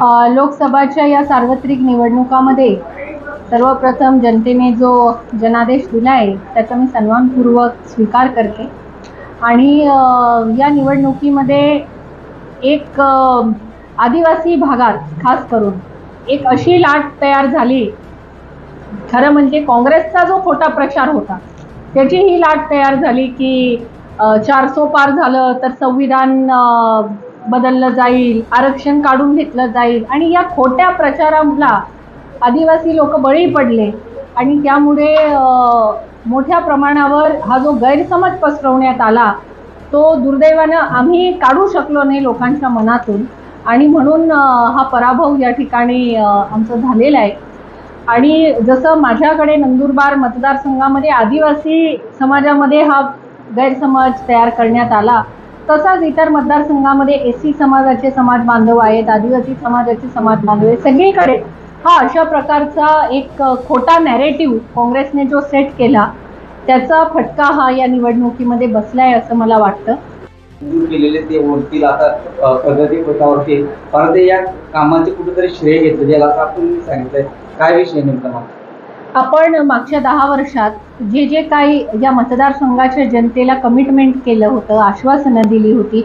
लोकसभाच्या या सार्वत्रिक निवडणुकामध्ये सर्वप्रथम जनतेने जो जनादेश दिला आहे त्याचा मी सन्मानपूर्वक स्वीकार करते. आणि या निवडणुकीमध्ये एक आदिवासी भागात खास करून एक अशी लाट तयार झाली. खरं म्हणजे काँग्रेसचा जो खोटा प्रचार होता त्याची ही लाट तयार झाली की चारसो पार झालं तर संविधान बदललं जाईल आरक्षण काढून घेतलं जाईल. आणि या खोट्या प्रचाराला आदिवासी लोक बळी पडले. आणि त्यामुळे मोठ्या प्रमाणावर हा जो गैरसमज पसरवण्यात आला तो दुर्दैवानं आम्ही काढू शकलो नाही लोकांच्या मनातून. आणि म्हणून हा पराभव या ठिकाणी आमचं झालेला आहे. आणि जसं माझ्याकडे नंदुरबार मतदारसंघामध्ये आदिवासी समाजामध्ये हा गैरसमज तयार करण्यात आला तसाच इतर मतदारसंघामध्ये एस सी समाजाचे समाज बांधव आहेत आदिवासी समाजाचे समाज बांधव आहेत. सगळीकडे हा अशा प्रकारचा एक खोटा नॅरेटिव्ह काँग्रेसने जो सेट केला त्याचा फटका हा या निवडणुकीमध्ये बसलाय असं मला वाटतं. केलेले ते ओळखतील आता प्रगती पथावरती परंतु या कामाचे कुठेतरी श्रेय घेतलं जाईल आपण सांगितलंय. काय विषय नेमका मग? आपण मागच्या दहा वर्षात जे जे काही या मतदारसंघाच्या जनतेला कमिटमेंट केलं होतं आश्वासनं दिली होती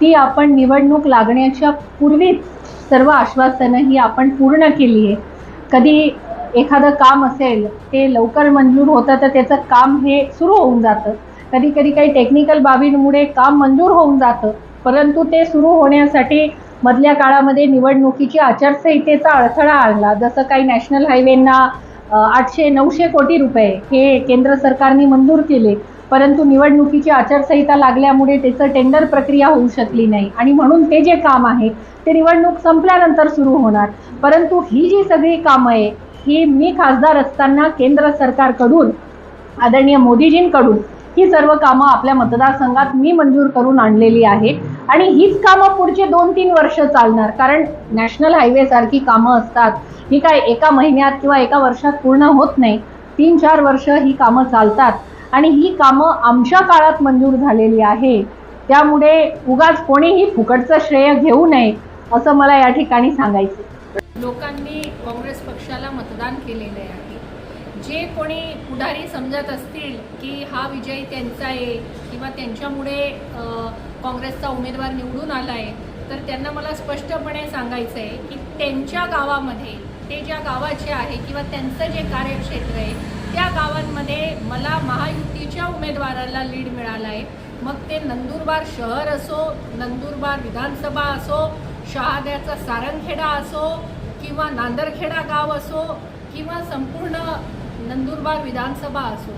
ती आपण निवडणूक लागण्याच्या पूर्वीच सर्व आश्वासनं ही आपण पूर्ण केली आहे. कधी एखादं काम असेल ते लवकर मंजूर होतं तर त्याचं काम हे सुरू होऊन जातं. कधी कधी काही टेक्निकल बाबींमुळे काम मंजूर होऊन जातं परंतु ते सुरू होण्यासाठी मधल्या काळामध्ये निवडणुकीची आचारसंहितेचा अडथळा आणला जसं काही नॅशनल हायवेंना आठशे नऊशे कोटी रुपये हे केंद्र सरकारने मंजूर केले. परंतु निवडणुकीची आचारसंहिता लागल्यामुळे त्याचं टेंडर प्रक्रिया होऊ शकली नाही. आणि म्हणून ते जे काम आहे ते निवडणूक संपल्यानंतर सुरू होणार. परंतु ही जी सगळी कामं आहे ही मी खासदार असताना केंद्र सरकारकडून आदरणीय मोदीजींकडून ही सर्व कामं आपल्या मतदारसंघात मी मंजूर करून आणलेली आहे आणि हीच कामं पुढचे दोन तीन वर्ष चालणार. कारण नॅशनल हायवे सारखी कामं असतात. ही काय एका महिन्यात किंवा एका वर्षात पूर्ण होत नाही. तीन चार वर्ष ही कामं चालतात. आणि ही कामं आमच्या काळात मंजूर झालेली आहे. त्यामुळे उगाच कोणीही फुकटचं श्रेय घेऊ नये असं मला या ठिकाणी सांगायचं लोकांनी काँग्रेस पक्षाला मतदान केलेलं आहे. जे कोणी पुढारी समजत असतील की हा विजय त्यांचा आहे किंवा त्यांच्यामुळे काँग्रेसचा उमेदवार निवडून आला आहे तर त्यांना मला स्पष्टपणे सांगायचं आहे की त्यांच्या गावामध्ये ते ज्या गावाचे आहे किंवा त्यांचं जे कार्यक्षेत्र आहे त्या गावांमध्ये मला महायुतीच्या उमेदवाराला लीड मिळाला आहे मग ते नंदुरबार शहर असो नंदुरबार विधानसभा असो शहाद्याचा सारंगखेडा असो किंवा नांदरखेडा गाव असो किंवा संपूर्ण नंदुरबार विधानसभा असो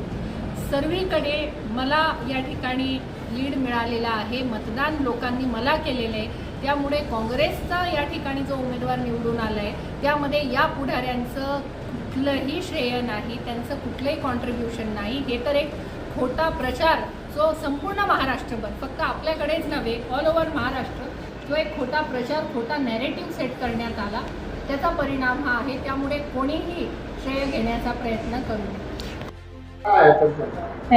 सर्वीकडे मला या ठिकाणी लीड मिळालेला आहे. मतदान लोकांनी मला केलेलं आहे. त्यामुळे काँग्रेसचा या ठिकाणी जो उमेदवार निवडून आला आहे त्यामध्ये या पुढाऱ्यांचं कुठलंही श्रेय नाही त्यांचं कुठलंही कॉन्ट्रीब्युशन नाही. हे तर एक खोटा प्रचार जो संपूर्ण महाराष्ट्रभर फक्त आपल्याकडेच नव्हे ऑल ओव्हर महाराष्ट्र तो एक खोटा प्रचार खोटा नॅरेटिव्ह सेट करण्यात आला. त्याचा परिणाम हा आहे. त्यामुळे कोणीही श्रेय घेण्याचा प्रयत्न करू.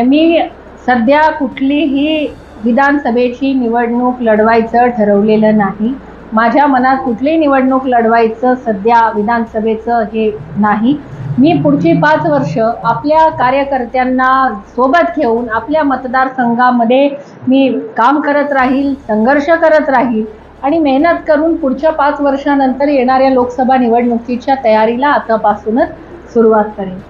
मी सध्या कुठलीही विधानसभेची निवडणूक लढवायचं ठरवलेलं नाही. माझ्या मनात कुठलीही निवडणूक लढवायचं सध्या विधानसभेचं हे नाही. मी पुढची पाच वर्ष आपल्या कार्यकर्त्यांना सोबत घेऊन आपल्या मतदारसंघामध्ये मी काम करत राहील संघर्ष करत राहील आणि मेहनत करून पुढच्या पाच वर्षानंतर येणाऱ्या लोकसभा निवडणुकीच्या तयारीला आतापासूनच सुरुवात करेन.